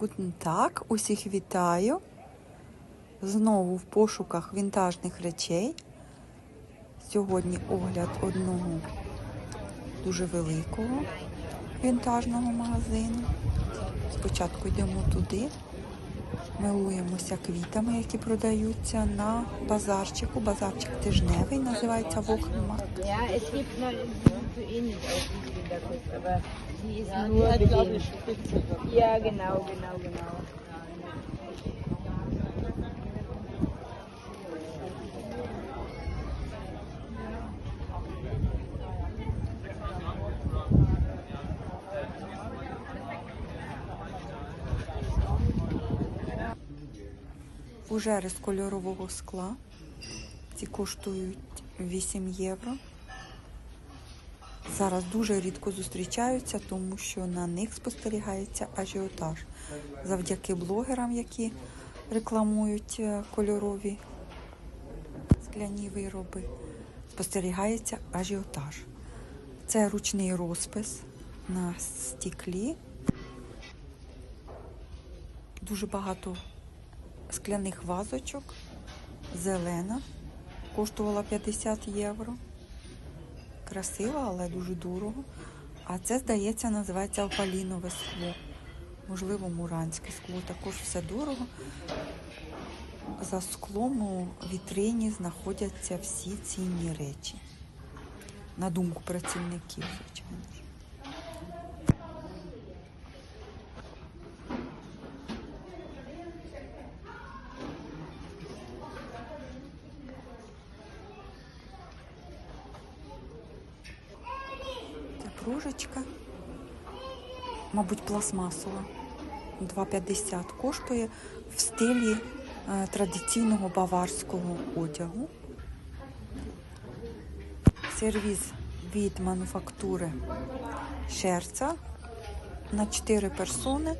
Tag, усіх вітаю. Знову в пошуках вінтажних речей. Сьогодні огляд одного дуже великого вінтажного магазину. Спочатку йдемо туди, милуємося квітами, які продаються на базарчику. Базарчик тижневий, називається Вокмарк. Winterkuss, aber die ist Ja, nur die hat, ich, Spitze. Ja, genau, genau, genau. Фужери з кольорового скла. Ці коштують 8 євро. Зараз дуже рідко зустрічаються, тому що на них спостерігається ажіотаж. Завдяки блогерам, які рекламують е, кольорові скляні вироби, спостерігається ажіотаж. Це ручний розпис на стіклі. Дуже багато скляних вазочок, зелена, коштувала 50 євро. Красива, але дуже дорого. А це, здається, називається опалінове скло. Можливо, муранське скло. Також все дорого. За склом у вітрині знаходяться всі цінні речі. На думку працівників, звичайно ж. Це кружечка. Мабуть, пластмасова. 2,50 коштує в стилі е, традиційного баварського одягу. Сервіз від мануфактури Шерца на 4 персони.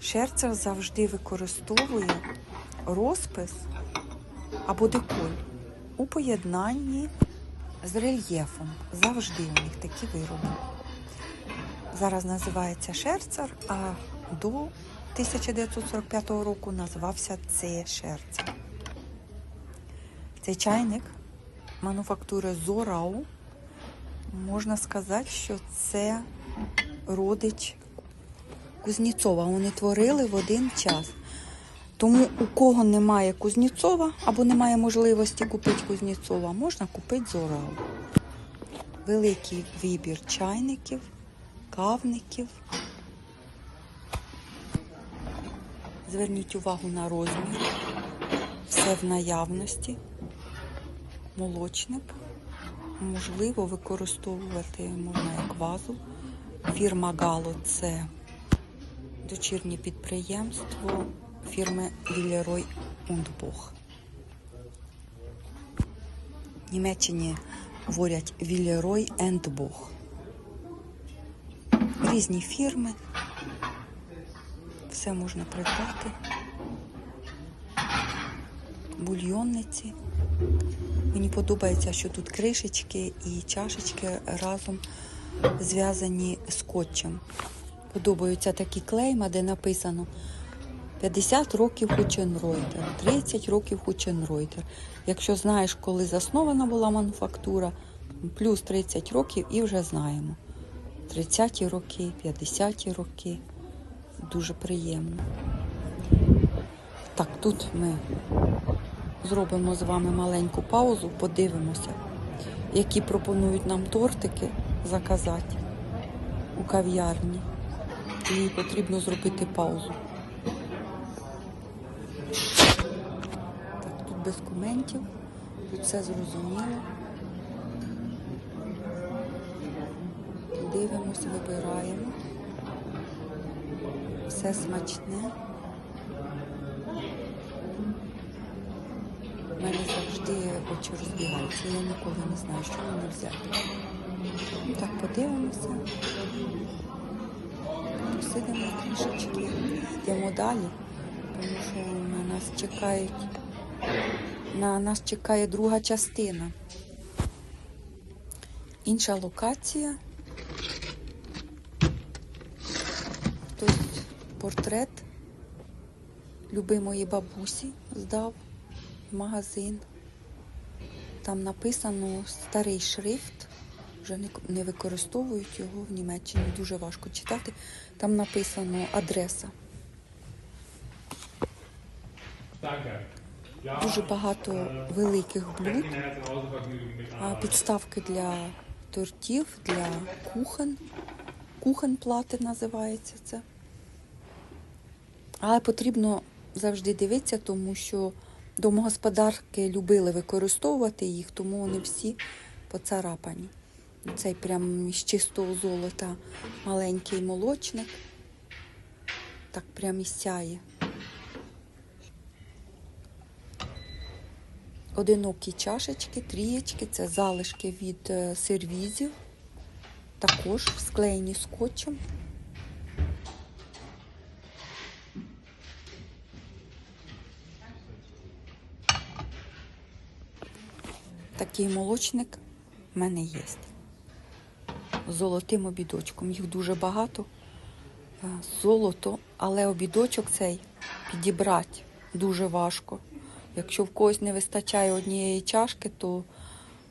Шерца завжди використовує розпис або деколь у поєднанні з рельєфом. Завжди у них такі вироби. Зараз називається Шерцер, а до 1945 року називався це Шерцер. Цей чайник мануфактури Зорау. Можна сказати, що це родич Кузнєцова. Вони творили в один час. Тому у кого немає Кузнєцова або немає можливості купити Кузнєцова, можна купити Зорал. Великий вибір чайників, кавників. Зверніть увагу на розмір. Все в наявності. Молочник. Можливо, використовувати можна як вазу. Фірма Гало це дочірнє підприємство фірми Вілерой Бог. В Німеччині говорять Вілерой Бог. Різні фірми. Все можна придбати. Бульйонниці. Мені подобається, що тут кришечки і чашечки разом зв'язані скотчем. Подобаються такі клейма, де написано 50 років Хученройтер, 30 років Хученройтер. Якщо знаєш, коли заснована була мануфактура, плюс 30 років і вже знаємо. 30-ті роки, 50-ті роки. Дуже приємно. Так, тут ми зробимо з вами маленьку паузу, подивимося, які пропонують нам тортики заказати у кав'ярні. І потрібно зробити паузу. Так, тут без коментів, тут все зрозуміло. Дивимося, вибираємо. Все смачне. У мене завжди очі розбігаються. Я ніколи не знаю, що мені взяти. Так, подивимося. Посидимо трішечки, йдемо далі, тому що на нас чекають, на нас чекає друга частина. Інша локація. Хтось портрет любимої бабусі здав в магазин. Там написано старий шрифт, вже не, використовують його в Німеччині, дуже важко читати. Там написано адреса. Дуже багато великих блюд, підставки для тортів, для кухен. Кухенплати називається це. Але потрібно завжди дивитися, тому що домогосподарки любили використовувати їх, тому вони всі поцарапані. Цей прям з чистого золота маленький молочник. Так прям і сяє. Одинокі чашечки, трієчки це залишки від е, сервізів, також склеєні скотчем. Такий молочник в мене є. Золотим обідочком. Їх дуже багато. Е, Золото, але обідочок цей підібрати дуже важко. Якщо в когось не вистачає однієї чашки, то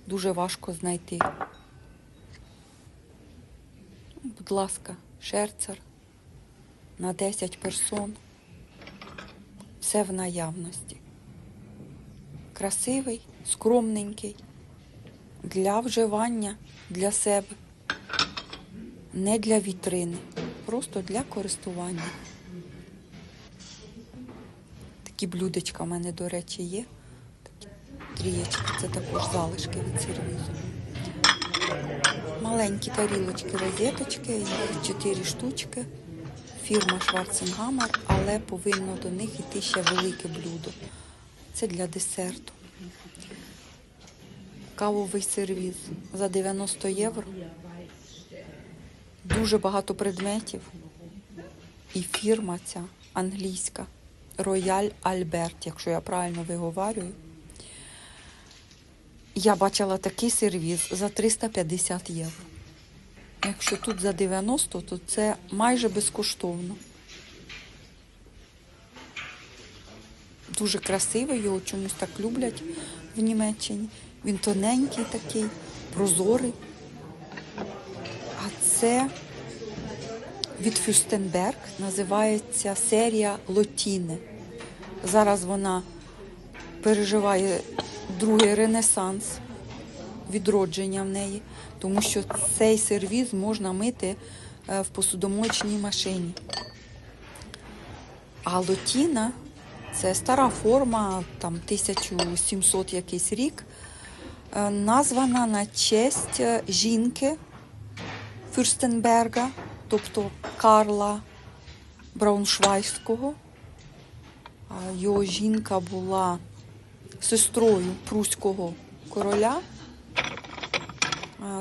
дуже важко знайти. Будь ласка, шерцер на 10 персон. Все в наявності. Красивий, скромненький, для вживання, для себе, не для вітрини, просто для користування. Такі блюдечка в мене, до речі, є. Трієчки, це також залишки від сервізу. Маленькі тарілочки, розеточки, їх 4 штучки. Фірма Шварценгамер, але повинно до них йти ще велике блюдо. Це для десерту. Кавовий сервіз за 90 євро. Дуже багато предметів. І фірма ця англійська. Рояль Альберт, якщо я правильно виговарюю. Я бачила такий сервіз за 350 євро. Якщо тут за 90, то це майже безкоштовно. Дуже красивий, його чомусь так люблять в Німеччині. Він тоненький такий, прозорий. А це від Фюстенберг називається серія Лотіне. Зараз вона переживає другий ренесанс, відродження в неї, тому що цей сервіз можна мити е, в посудомоечній машині. А лотіна це стара форма, там 1700 якийсь рік, названа на честь е, жінки Фюрстенберга, тобто Карла Брауншвайського. Його жінка була сестрою пруського короля.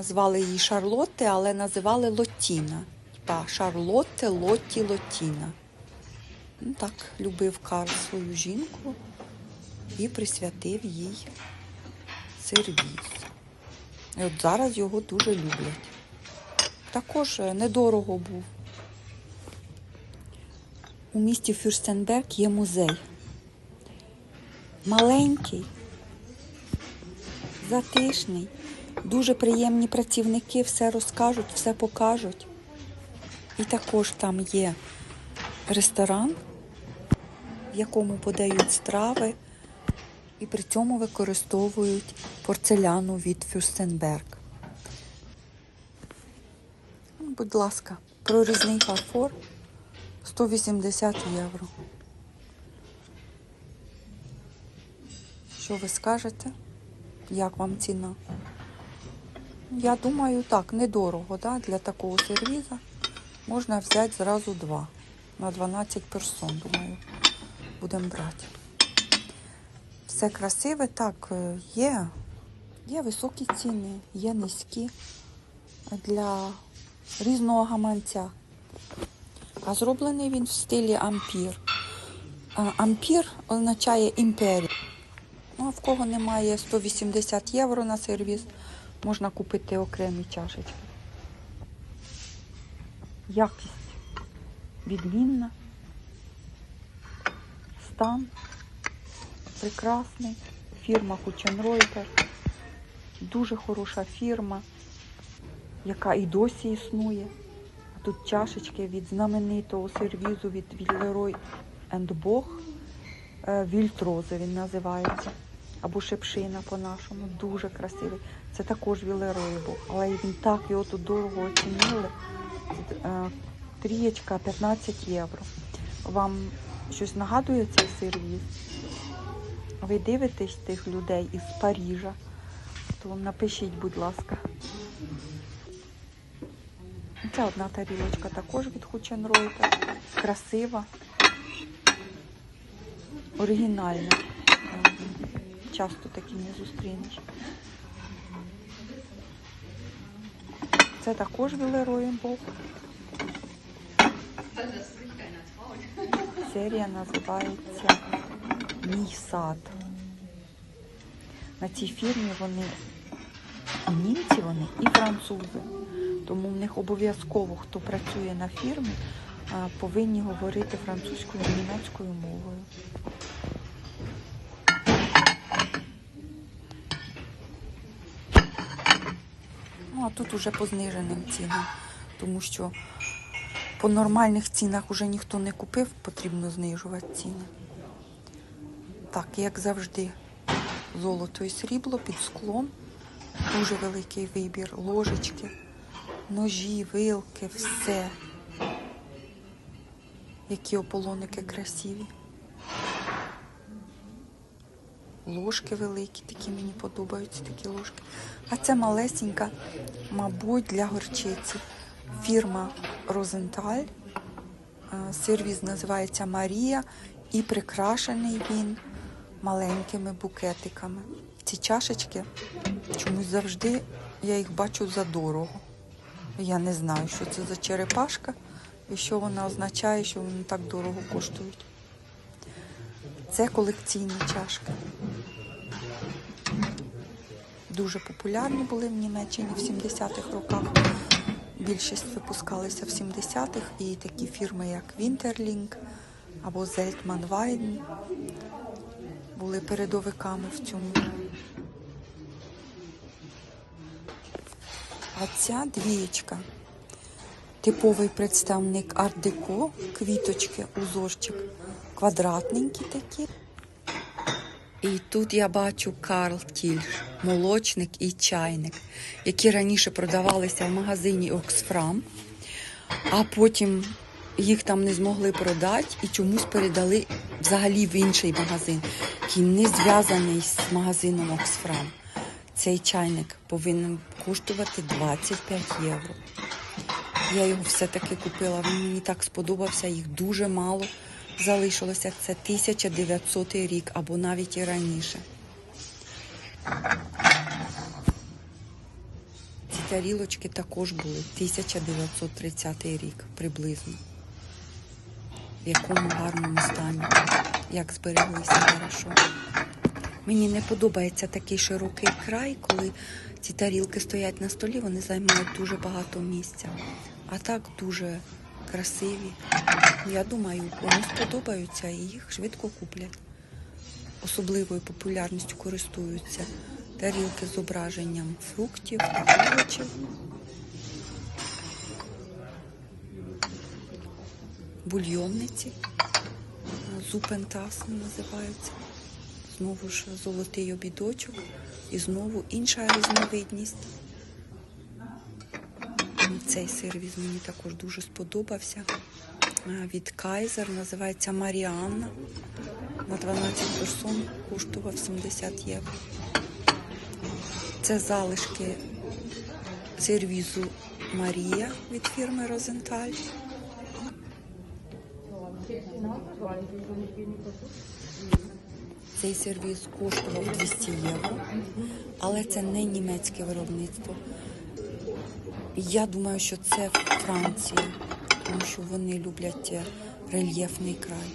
Звали її Шарлотте, але називали Лотіна. Типа Шарлотте, Лотті, Лотіна. Ну, так любив Карл свою жінку і присвятив їй сервіз. І от зараз його дуже люблять. Також е, недорого був. У місті Фюрстенберг є музей. Маленький, затишний, дуже приємні працівники все розкажуть, все покажуть. І також там є ресторан, в якому подають страви, і при цьому використовують порцеляну від Фюрстенберг. Ну, Будь ласка, прорізний фарфор 180 євро. Що ви скажете? Як вам ціна? Я думаю, так, недорого, да? для такого сервіза. Можна взяти зразу два. На 12 персон, думаю, будемо брати. Все красиве, так, е, є. Є високі ціни, є низькі для різного гаманця. А зроблений він в стилі ампір. Ампір означає імперію. Ну, а в кого немає 180 євро на сервіс, можна купити окремі чашечки. Якість відмінна. стан прекрасний. Фірма Кученройтер. Дуже хороша фірма, яка і досі існує. Тут чашечки від знаменитого сервізу від Віллерой Бог. Вільтрози він називається. Або шепшина по-нашому. Дуже красивий. Це також Віллерой Бог. Але він так його тут дорого оцінили. Е, Трієчка 15 євро. Вам щось нагадує цей сервіс? Ви дивитесь тих людей із Парижа, то напишіть, будь ласка. Ця одна тарілочка також від Хученройта. Красива, оригінальна. Часто такі не зустрінеш. Це також Вілероєнбок. Серія називається Мій сад. На цій фірмі вони і німці вони, і французи. Тому в них обов'язково, хто працює на фірмі, повинні говорити французькою і німецькою мовою. Ну, а тут уже по зниженим цінам, тому що по нормальних цінах вже ніхто не купив, потрібно знижувати ціни. Так, як завжди, золото і срібло під склом. Дуже великий вибір, ложечки, ножі, вилки, все. Які ополоники красиві. Ложки великі, такі мені подобаються такі ложки. А це малесенька, мабуть, для горчиці. Фірма Розенталь. Е, Сервіс називається Марія і прикрашений він маленькими букетиками. Ці чашечки чомусь завжди я їх бачу за дорого. Я не знаю, що це за черепашка і що вона означає, що вони так дорого коштують. Це колекційні чашки. Дуже популярні були в Німеччині в 70-х роках. Більшість випускалися в 70-х і такі фірми, як Winterling або Zeltman Weiden були передовиками в цьому. А ця двієчка типовий представник арт-деко, квіточки, узорчик, квадратненькі такі. І тут я бачу Карл Тільш, молочник і чайник, які раніше продавалися в магазині Оксфрам, а потім їх там не змогли продати і чомусь передали взагалі в інший магазин, який не зв'язаний з магазином Оксфрам. Цей чайник повинен коштувати 25 євро. Я його все-таки купила, він мені так сподобався, їх дуже мало залишилося. Це 1900 рік або навіть і раніше. Ці тарілочки також були 1930 рік приблизно. В якому гарному стані, як збереглися хорошо. Мені не подобається такий широкий край, коли ці тарілки стоять на столі, вони займають дуже багато місця. А так дуже красиві. Я думаю, комусь сподобаються і їх швидко куплять. Особливою популярністю користуються тарілки з зображенням фруктів та овочів. Бульйонниці, зупентас називаються. Знову ж золотий обідочок і знову інша різновидність. Цей сервіс мені також дуже сподобався. Е, Від Кайзер називається Маріанна. На 12 персон коштував 70 євро. Це залишки сервізу Марія від фірми Розенталь. Цей сервіс коштував 200 євро, але це не німецьке виробництво. Я думаю, що це Франція, тому що вони люблять е, рельєфний край.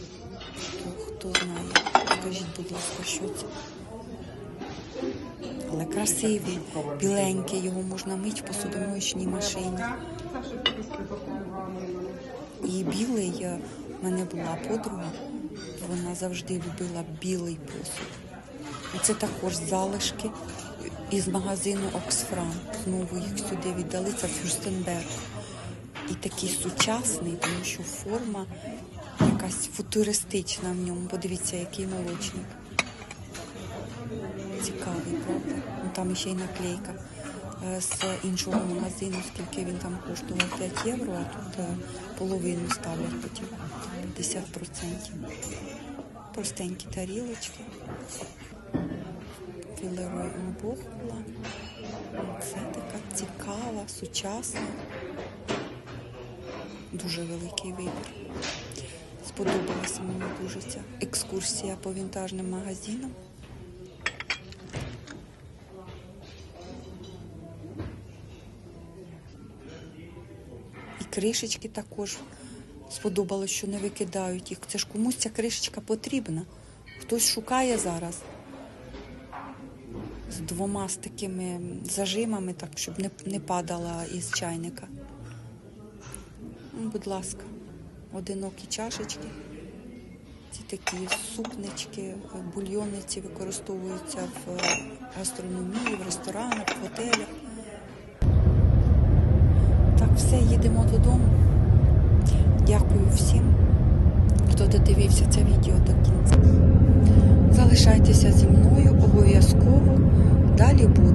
То хто знає, скажіть, будь ласка, що це. Але красивий, біленький, його можна мити в посудомоєчній машині. І білий, в мене була подруга, Вона завжди любила білий посуд. І це також залишки із магазину Оксфрам. Знову їх сюди віддали. Це Фюрстенберг. І такий сучасний, тому що форма якась футуристична в ньому. Подивіться, який молочник. Цікавий, правда? Ну, там ще й наклейка е, з іншого магазину, скільки він там коштував 5 євро, а тут е, половину ставлять потім 50%. Простенькі тарілочки. Філерой бохла. Це така цікава, сучасна. Дуже великий вибір. Сподобалася мені дуже ця екскурсія по вінтажним магазинам. І кришечки також сподобалось, що не викидають їх. Це ж комусь ця кришечка потрібна. Хтось шукає зараз з двома з такими зажимами, так, щоб не, не падала із чайника. Ну, будь ласка, одинокі чашечки. Ці такі супнички, бульйонниці використовуються в гастрономії, в ресторанах, в готелях. Так, все, їдемо додому. Дякую всім, хто додивився це відео до кінця. Залишайтеся зі мною обов'язково. Далі буде.